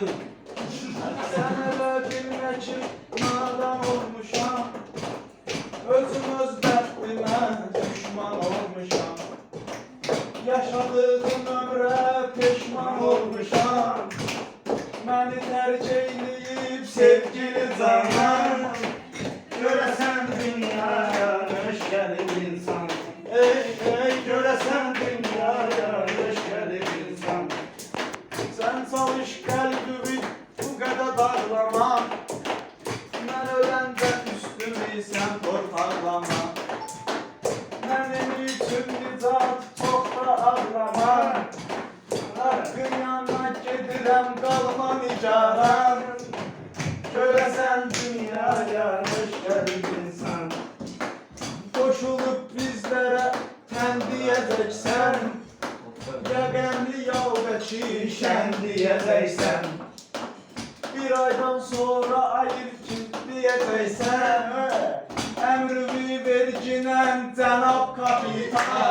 Sen hele dinle ki nadan olmuşam. Özüm öz dərdimə düşman olmuşam. Yaşadığım ömrə peşman olmuşam. Tərk eyləyib sevgili canan Göresen dünyaya hoş gelir insan. Ey ey Göresen dünyaya hoş gelir insan. Sen çalış gedirəm qalma nigaran Görəsən dünyaya hoş gelir insan Qoşulub bizlərə tən deyəcəksən Ya qəmli ya da ki şən deyəcəksən Bir aydan sonra ayır ki deyəcəksən Əmrimi verginən cənab kapitan